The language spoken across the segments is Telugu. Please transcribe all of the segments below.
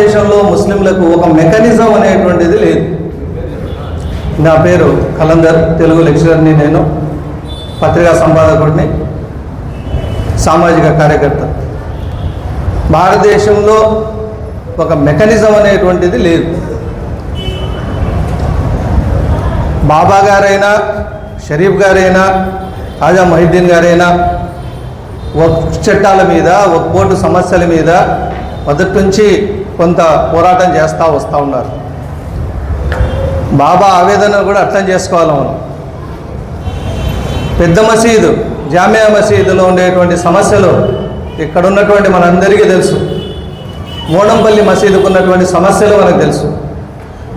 భారతదేశంలో ముస్లింలకు ఒక మెకానిజం అనేటువంటిది లేదు. నా పేరు కలందర్ తెలుగు లెక్చరర్ని నేను పత్రికా సంపాదకుడిని సామాజిక కార్యకర్త. భారతదేశంలో ఒక మెకానిజం అనేటువంటిది లేదు. బాబా గారైనా షరీఫ్ గారైనా ఆజా మహిద్దీన్ గారైనా ఒక చట్టాల మీద ఒక కోర్టు సమస్యల మీద మొదటి నుంచి కొంత పోరాటం చేస్తూ వస్తూ ఉన్నారు. బాబా ఆవేదన కూడా అర్థం చేసుకోవాలి మనం. పెద్ద మసీదు జామియా మసీదులో ఉండేటువంటి సమస్యలు ఇక్కడ ఉన్నటువంటి మనందరికీ తెలుసు. మోడంపల్లి మసీదుకు ఉన్నటువంటి సమస్యలు మనకు తెలుసు.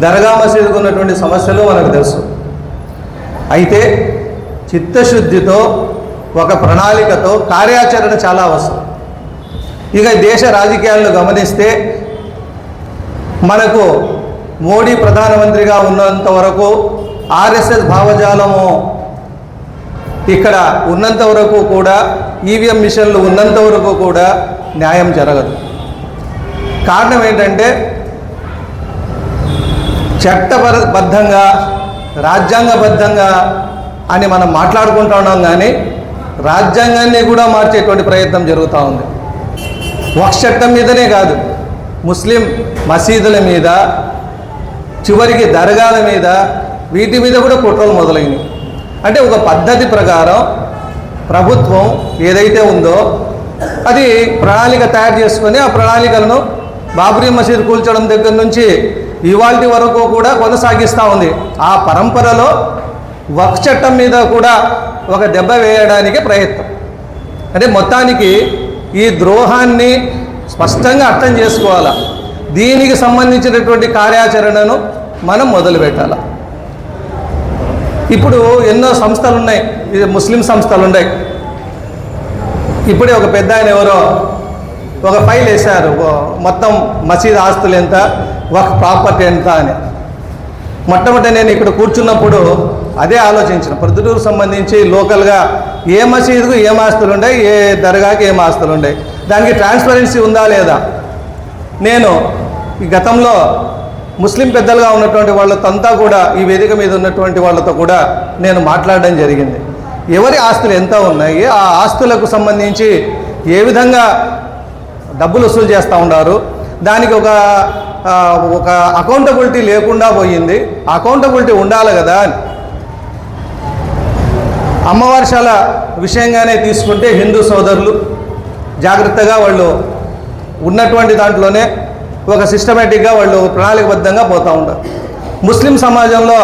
దర్గా మసీదుకు ఉన్నటువంటి సమస్యలు మనకు తెలుసు. అయితే చిత్తశుద్ధితో ఒక ప్రణాళికతో కార్యాచరణ చాలా అవసరం. ఇక దేశ రాజకీయాలను గమనిస్తే మనకు మోడీ ప్రధానమంత్రిగా ఉన్నంత వరకు ఆర్ఎస్ఎస్ భావజాలము ఇక్కడ ఉన్నంత వరకు కూడా ఈవీఎం మిషన్లు ఉన్నంత వరకు కూడా న్యాయం జరగదు. కారణం ఏంటంటే చట్టబద్ధంగా రాజ్యాంగబద్ధంగా అని మనం మాట్లాడుకుంటున్నాం కానీ రాజ్యాంగాన్ని కూడా మార్చేటువంటి ప్రయత్నం జరుగుతూ ఉంది. వక్ఫ్ చట్టం మీదనే కాదు. ముస్లిం మసీదుల మీద చివరికి దర్గాల మీద వీటి మీద కూడా కుట్రలు మొదలైనవి. అంటే ఒక పద్ధతి ప్రకారం ప్రభుత్వం ఏదైతే ఉందో అది ప్రణాళిక తయారు చేసుకొని ఆ ప్రణాళికలను బాబ్రీ మసీద్ కూల్చడం దగ్గర నుంచి ఇవాల్టి వరకు కూడా కొనసాగిస్తూ ఉంది. ఆ పరంపరలో వక్ఫ్ చట్టం మీద కూడా ఒక దెబ్బ వేయడానికి ప్రయత్నం. అంటే మొత్తానికి ఈ ద్రోహాన్ని స్పష్టంగా అర్థం చేసుకోవాలా? దీనికి సంబంధించినటువంటి కార్యాచరణను మనం మొదలు పెట్టాలి ఇప్పుడు ఎన్నో సంస్థలు ఉన్నాయి ఇది ముస్లిం సంస్థలు ఉన్నాయి ఇప్పుడే ఒక పెద్ద ఆయన ఎవరో ఒక ఫైల్ వేశారు. మొత్తం మసీద్ ఆస్తులు ఎంత ఒక ప్రాపర్టీ ఎంత అని. మొట్టమొదటి నేను ఇక్కడ కూర్చున్నప్పుడు అదే ఆలోచించిన. ప్రొద్దుటూరు సంబంధించి లోకల్గా ఏ మసీదుకు ఏం ఆస్తులు ఉన్నాయి ఏ దర్గాకి ఏం ఆస్తులు ఉన్నాయి దానికి ట్రాన్స్పరెన్సీ ఉందా లేదా? నేను ఈ గతంలో ముస్లిం పెద్దలుగా ఉన్నటువంటి వాళ్ళతో అంతా కూడా ఈ వేదిక మీద ఉన్నటువంటి వాళ్ళతో కూడా నేను మాట్లాడడం జరిగింది. ఎవరి ఆస్తులు ఎంత ఉన్నాయి ఆ ఆస్తులకు సంబంధించి ఏ విధంగా డబ్బులు వసూలు చేస్తూ ఉన్నారు దానికి ఒక ఒక అకౌంటబిలిటీ లేకుండా పోయింది. అకౌంటబిలిటీ ఉండాలి కదా అమ్మవారిశాల అమ్మవార్షాల విషయంగానే తీసుకుంటే హిందూ సోదరులు జాగ్రత్తగా వాళ్ళు ఉన్నటువంటి దాంట్లోనే ఒక సిస్టమేటిక్గా వాళ్ళు ప్రణాళికబద్ధంగా పోతూ ఉంటారు. ముస్లిం సమాజంలో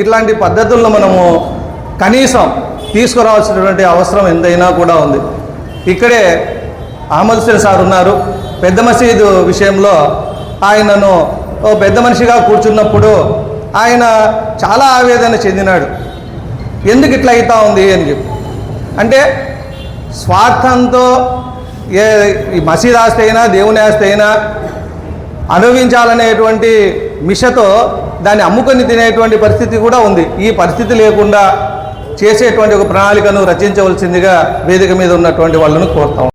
ఇట్లాంటి పద్ధతులను మనము కనీసం తీసుకురావాల్సినటువంటి అవసరం ఎంతైనా కూడా ఉంది. ఇక్కడే అహ్మద్ హుసేన్ సార్ ఉన్నారు. పెద్ద మసీదు విషయంలో ఆయనను ఓ పెద్ద మనిషిగా కూర్చున్నప్పుడు ఆయన చాలా ఆవేదన చెందినాడు. ఎందుకు ఇట్లా అవుతా ఉంది అని చెప్పి. అంటే స్వార్థంతో ఏ ఈ మసీద్ ఆస్తి అయినా దేవుని ఆస్తి అయినా అనుభవించాలనేటువంటి మిషతో దాన్ని అమ్ముకొని తినేటువంటి పరిస్థితి కూడా ఉంది. ఈ పరిస్థితి లేకుండా చేసేటువంటి ఒక ప్రణాళికను రచించవలసిందిగా వేదిక మీద ఉన్నటువంటి వాళ్ళను కోరుతాం.